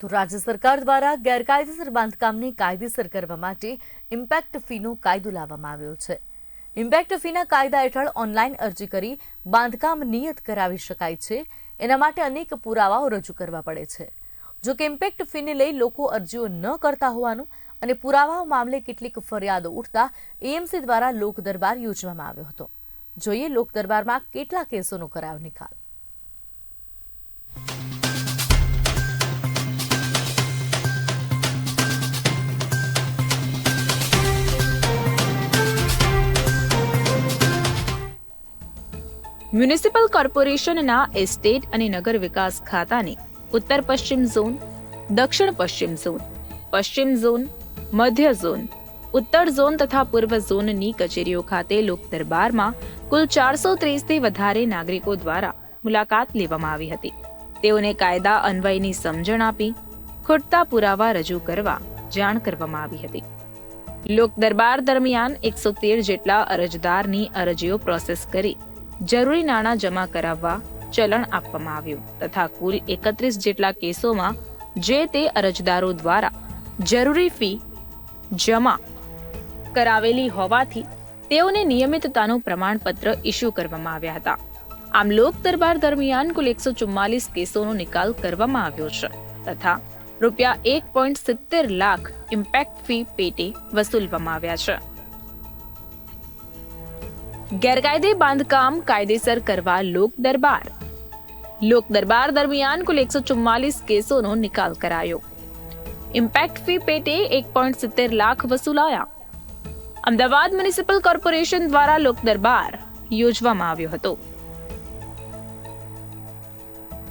તો રાજ્ય સરકાર દ્વારા ગેરકાયદેસર બાંધકામને કાયદેસર કરવા માટે ઇમ્પેક્ટ ફીનો કાયદો લાવવામાં આવ્યો છે. ઇમ્પેક્ટ ફીના કાયદા હેઠળ ઓનલાઈન અરજી કરી બાંધકામ નિયત કરાવી શકાય છે. એના માટે અનેક પુરાવાઓ રજૂ કરવા પડે છે. જો કે ઇમ્પેક્ટ ફીને લઈ લોકો અરજીઓ ન કરતા હોવાનું અને પુરાવાઓ મામલે કેટલીક ફરિયાદો ઉઠતા એએમસી દ્વારા લોકદરબાર યોજવામાં આવ્યો હતો. જોઈએ લોકદરબારમાં કેટલા કેસોનો કરાયો નિકાલ. મ્યુનિસિપલ કોર્પોરેશનના એસ્ટેટ અને નગર વિકાસ ખાતાને ઉત્તર પશ્ચિમ ઝોન, દક્ષિણ પશ્ચિમ ઝોન પશ્ચિમ ઝોન, મધ્ય ઝોન, ઉત્તર ઝોન તથા પૂર્વ ઝોનની કચેરીઓ ખાતે લોક કુલ ચારસો ત્રીસથી વધારે નાગરિકો દ્વારા મુલાકાત લેવામાં આવી હતી. તેઓને કાયદા અન્વયની સમજણ આપી, ખૂટતા પુરાવા રજૂ કરવા જાણ કરવામાં આવી હતી. લોક દરબાર દરમિયાન એકસો તેર જેટલા અરજદારની અરજીઓ પ્રોસેસ કરી જરૂરી નાણાં જમા કરાવવા ચલણ આપવામાં આવ્યું તથા કુલ એકત્રીસ જેટલા કેસોમાં જે તે અરજદારો દ્વારા જરૂરી ફી જમા કરાવેલી હોવાથી તેઓને નિયમિતતાનું પ્રમાણપત્ર ઇસ્યુ કરવામાં આવ્યા હતા. આમ લોક દરબાર દરમિયાન કુલ એકસો ચુમ્માલીસ કેસોનો નિકાલ કરવામાં આવ્યો છે તથા રૂપિયા એક પોઈન્ટ સિત્તેર લાખ ઇમ્પેક્ટ ફી પેટે વસૂલવામાં આવ્યા છે. ગેરકાયદે બાંધકામ કાયદેસર કરવા લોક દરબાર. લોક દરબાર દરમિયાન કુલ એકસો ચુમ્માલીસ કેસોનો નિકાલ કરાયો. ઇમ્પેક્ટ ફી પેટે એક પોઈન્ટ સિત્તેર લાખ વસૂલાયા. અમદાવાદ મ્યુનિસિપલ કોર્પોરેશન દ્વારા લોક દરબાર યોજવામાં આવ્યો હતો.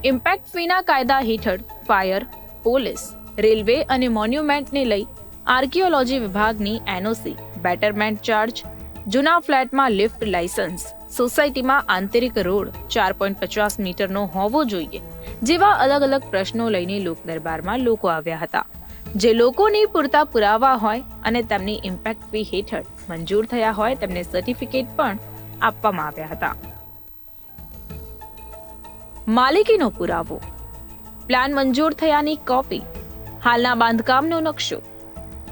ઇમ્પેક્ટ ફીના કાયદા હેઠળ ફાયર, પોલીસ, રેલવે અને મોન્યુમેન્ટને લઈ આર્કિયોલોજી વિભાગની એનઓસી, બેટરમેન્ટ ચાર્જ જૂના ફ્લેટમાં લિફ્ટ લાયસન્સ સોસાયટીમાં આંતરિક રોડ, ચાર પોઈન્ટ પચાસ મીટરનો હોવો જોઈએ, જેવા અલગ અલગ પ્રશ્નો લઈને લોક દરબારમાં લોકો આવ્યા હતા. જે લોકોની પૂરતા પુરાવા હોય અને તેમની ઇમ્પેક્ટ ફી હેઠળ મંજૂર થયા હોય તેમને સર્ટિફિકેટ પણ આપવામાં આવ્યા હતા. માલિકીનો પુરાવો. પ્લાન મંજૂર થયાની કોપી હાલના બાંધકામનો નકશો.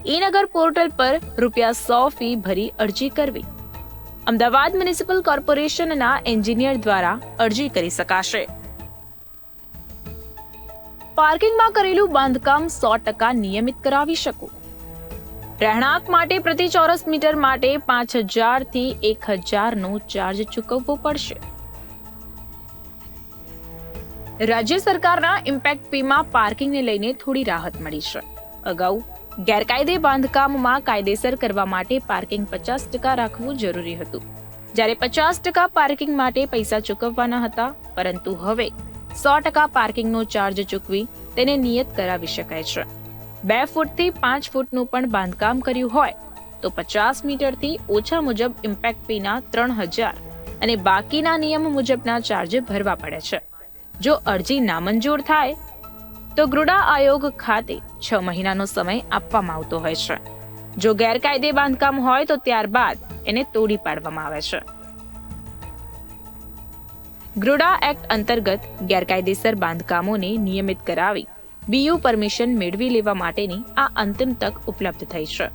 ઈ-નગર પોર્ટલ પર રૂપિયા સો ફી ભરી અરજી કરવી. અમદાવાદ મ્યુનિસિપલ કોર્પોરેશનના એન્જિનિયર દ્વારા અરજી કરી શકાશે. પાર્કિંગમાં કરેલું બાંધકામ સો ટકા નિયમિત કરાવી શકો. રહેણાંક માટે પ્રતિ ચોરસ મીટર માટે પાંચ હજારથી એક હજારનો ચાર્જ ચૂકવવો પડશે. રાજ્ય સરકારના ઇમ્પેક્ટ ફીમાં પાર્કિંગને લઈને થોડી રાહત મળી છે. અગાઉ ગેરકાયદે બાંધકામમાં કાયદેસર કરવા માટે પાર્કિંગ પચાસ ટકા રાખવું જરૂરી હતું. જ્યારે પચાસ ટકા પાર્કિંગ માટે પૈસા ચૂકવવાના હતા, પરંતુ હવે સો ટકા પાર્કિંગનો ચાર્જ ચૂકવી તેને નિયત કરાવી શકાય છે. બે ફૂટથી પાંચ ફૂટનું પણ બાંધકામ કર્યું હોય, તો પચાસ મીટરથી ઓછા મુજબ ઇમ્પેક્ટ ફીના ત્રણ હજાર અને બાકીના નિયમ મુજબના ચાર્જ ભરવા પડે છે. જો અરજી નામંજૂર થાય તો ગૃડા આયોગ ખાતે છ મહિનાનો સમય આપવામાં આવતો હોય છે. જો ગેરકાયદે બાંધકામ હોય તો ત્યારબાદ એને તોડી પાડવામાં આવે છે. ગ્રુડા એક્ટ અંતર્ગત ગેરકાયદેસર બાંધકામોને નિયમિત કરાવી બીયુ પરમિશન મેળવી લેવા માટેની આ અંતિમ તક ઉપલબ્ધ થઈ છે.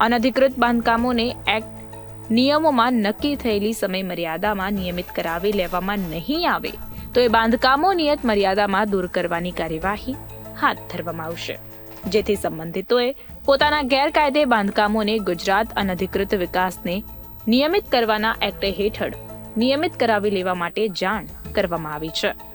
અનધિકૃત બાંધકામોને એક્ટ નિયમોમાં નક્કી થયેલી સમય મર્યાદામાં નિયમિત કરાવી લેવામાં નહીં આવે તો એ બાંધકામો નિયત મર્યાદામાં દૂર કરવાની કાર્યવાહી હાથ ધરવામાં આવશે. જેથી સંબંધિતોએ પોતાના ગેરકાયદે બાંધકામોને ગુજરાત અનધિકૃત વિકાસને નિયમિત કરવાના એક્ટ હેઠળ નિયમિત કરાવી લેવા માટે જાણ કરવામાં આવી છે.